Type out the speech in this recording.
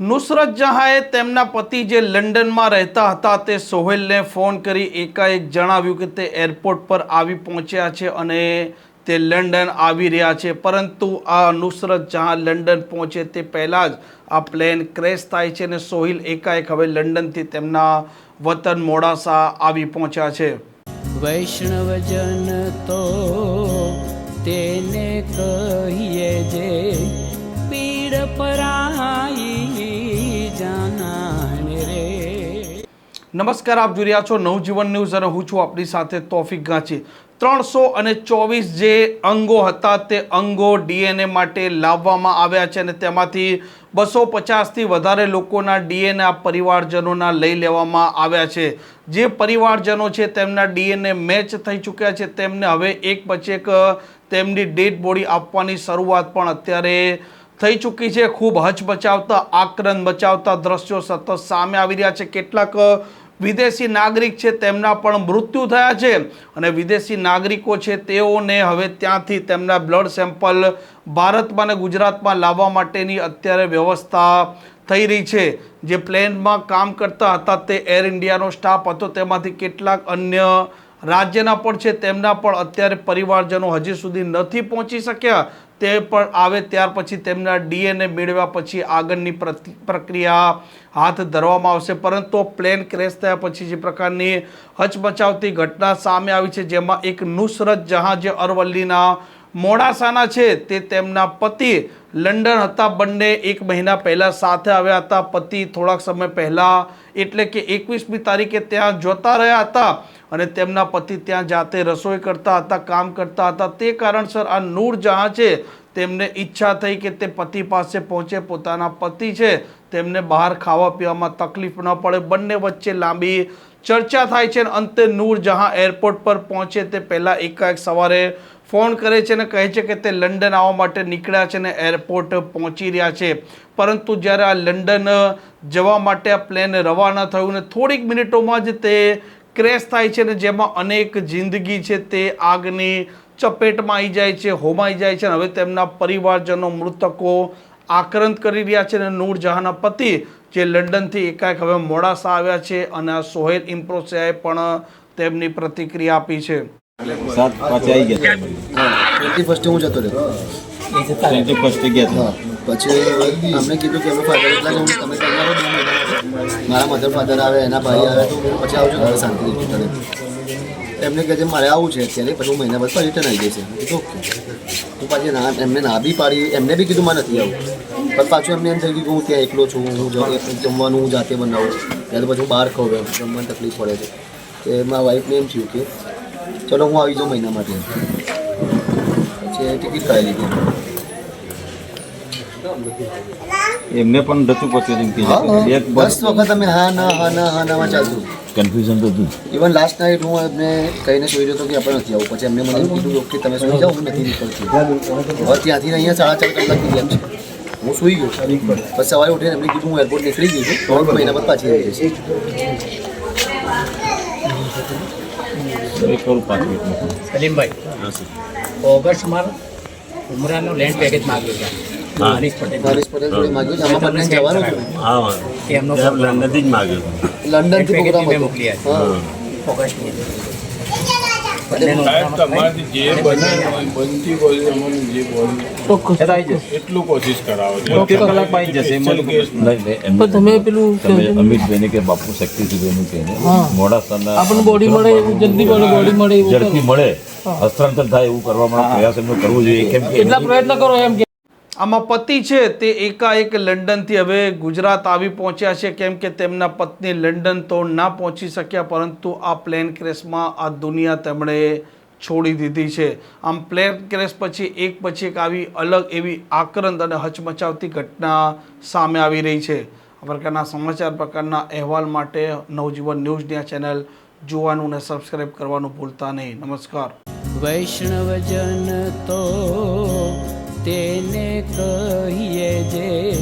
નુસરત જહાંએ તેમના પતિ જે લંડનમાં રહેતા હતા તે સોહેલને ફોન કરી એકાએક જણાવ્યું કે તે એરપોર્ટ પર આવી પહોંચ્યા છે અને તે લંડન આવી રહ્યા છે. પરંતુ આ નુસરત જહાં લંડન પહોંચે તે પહેલાં જ આ પ્લેન ક્રેશ થાય છે અને સોહિલ એકાએક હવે લંડનથી તેમના વતન મોડાસા આવી પહોંચ્યા છે. વૈષ્ણવજન તો તેને કહીએ જે નમસ્કાર, આપ જોઈ રહ્યા છો નવજીવન ન્યૂઝ અને હું છું આપણી સાથે તોફિક ગાંચી. ત્રણસો અને ચોવીસ જે અંગો હતા તે અંગો ડીએનએ માટે લાવવામાં આવ્યા છે અને તેમાંથી બસો પચાસથી વધારે લોકોના ડીએનએ આ પરિવારજનોના લઈ લેવામાં આવ્યા છે. જે પરિવારજનો છે તેમના ડીએનએ મેચ થઈ ચૂક્યા છે. તેમને હવે એક પછી એક તેમની ડેડ બોડી આપવાની શરૂઆત પણ અત્યારે થઈ ચૂકી છે. ખૂબ હચમચાવતા આક્રંદ બચાવતા દ્રશ્યો સતત સામે આવી રહ્યા છે. કેટલાક વિદેશી નાગરિક છે, તેમના પણ મૃત્યુ થયા છે અને વિદેશી નાગરિકો છે, તેઓને હવે ત્યાંથી તેમના બ્લડ સેમ્પલ ભારતમાં અને ગુજરાતમાં લાવવા માટેની અત્યારે વ્યવસ્થા થઈ રહી છે. જે પ્લેનમાં કામ કરતા હતા તે એર ઇન્ડિયાનો સ્ટાફ હતો, તેમાંથી કેટલાક અન્ય રાજ્યના પણ છે, તેમના પણ અત્યારે પરિવારજનો હજી સુધી નથી પહોંચી શક્યા. તે પણ આવે ત્યાર પછી તેમના ડીએનએ મેળવ્યા પછી આગળની પ્રક્રિયા હાથ ધરવામાં આવશે. પરંતુ પ્લેન ક્રેશ થયા પછી જે પ્રકારની હચમચાવતી ઘટના સામે આવી છે, જેમાં એક નુસરત જહાં જે અરવલ્લીના મોડાસાના છે, તે તેમના પતિ લંડન હતા. બંને એક મહિના પહેલાં સાથે આવ્યા હતા. પતિ થોડાક સમય પહેલાં, એટલે કે એકવીસમી તારીખે ત્યાં જોતા રહ્યા હતા અને તેમના પતિ ત્યાં જાતે રસોઈ કરતા હતા, કામ કરતા હતા. તે કારણસર આ નૂર જહાં છે, તેમને ઈચ્છા થઈ કે તે પતિ પાસે પહોંચે. પોતાના પતિ છે, તેમને બહાર ખાવા પીવામાં તકલીફ ન પડે. બંને વચ્ચે લાંબી ચર્ચા થાય છે અને અંતે નૂર જહાં એરપોર્ટ પર પહોંચે તે પહેલાં એકાએક સવારે ફોન કરે છે અને કહે છે કે તે લંડન આવવા માટે નીકળ્યા છે અને એરપોર્ટ પહોંચી રહ્યા છે. પરંતુ જ્યારે આ લંડન જવા માટે આ પ્લેન રવાના થયું ને થોડીક મિનિટોમાં જ તે ક્રેશ થાય છે ને જેમાં અનેક જિંદગી છે તે આગની ચપેટમાં આવી જાય છે, હોમાઈ જાય છે અને હવે તેમના પરિવારજનો મૃતકો આક્રંત કરી રહ્યા છે અને નૂરજહાંના પતિ જે લંડનથી એકાએક હવે મોડાસા આવ્યા છે અને આ સોહેલ ઇમ્પ્રોસિયાએ પણ તેમની પ્રતિક્રિયા આપી છે. સાત પાંચ આવી ગયા ટ્વેન્ટી ફર્સ્ટે હું જતો રહ્યો. ટ્વેન્ટી ફર્સ્ટ ગયા હા પછી અમને કીધું કે અમે ફાધર એટલા તમે તમારો બે મહિના મારા મધર ફાધર આવે એના ભાઈ આવે તો પછી આવજો ઘરે શાંતિ રિટર્ન એમને કહે છે મારે આવું છે અત્યારે પછી હું મહિના બાદ પાછી રિટર્ન આવી જશે ઓકે. હું પાછી ના એમને ના બી પાડી એમને બી કીધું મારે નથી આવું. પણ પાછું એમને એમ થઈ ગયું કે હું ત્યાં એકલો છું હું જમવાનું હું જાતે બનાવું ત્યારે તો પછી હું બહાર ખાઉં એમ જમવાની તકલીફ પડે છે. તો એમાં વાઈફને એમ થયું કે ચલો હું આવી જાઉં મહિના માટે. પછી ટિકિટ કરાવી લીધી. એમને પણ હતું હા, એક દસ વખત અમે હા ના હા ના હા નામાં ચાલતું. કન્ફ્યુઝન તો હતું. ઇવન લાસ્ટ નાઇટ હું એમને કહીને સુઈ રહ્યો હતો કે આપણે નથી આવું. પછી એમને મને કીધું કે તમે સુઈ જાઓ હું નથી નીકળતી. હવે ત્યાંથી અહીંયા સાડા ચાર કલાકની ગેમ છે. હું સુઈ ગયો પછી સવારે ઉઠીને એમને કીધું હું એરપોર્ટ નીકળી ગયો છું. ત્રણ મહિના બાદ પાછી આવી જશે સલીમભાઈ ઓગસ્ટમાં ઉમરાનો લેન્ડ પેકેજ માગ્યું છે. હરીશ પટેલ. હરીશ પટેલ જોડે માગ્યું છે. આમાં બંને જવાનું હતું એમનો program. જ માગ્યો લંડનથી પેકેજ પ્રોગ્રામ મેં મોકલી આપ્યો. હા. ઓગસ્ટની. તમે પેલું તમે કે બાપુ શક્તિસિંહભાઈનું કહીને મોડાસાના આપણને બોડી મળે જલ્દી બોડી મળે ઝડપી મળે. હસ્તાંતર થાય એવું કરવામાં પ્રયાસ એમનો કરવો જોઈએ. કેમ કે એટલા પ્રયત્ન કરો એમ કે આમાં પતિ છે તે એકાએક લંડનથી હવે ગુજરાત આવી પહોંચ્યા છે. કેમ કે તેમના પત્ની લંડન તો ના પહોંચી શક્યા, પરંતુ આ પ્લેન ક્રેશમાં આ દુનિયા તેમણે છોડી દીધી છે. આમ પ્લેન ક્રેશ પછી એક પછી એક આવી અલગ એવી આક્રંદ અને હચમચાવતી ઘટના સામે આવી રહી છે. આ પ્રકારના સમાચાર, પ્રકારના અહેવાલ માટે નવજીવન ન્યૂઝની આ ચેનલ જોવાનું અને સબસ્ક્રાઈબ કરવાનું ભૂલતા નહીં. નમસ્કાર. વૈષ્ણવજન તો કહીએ જે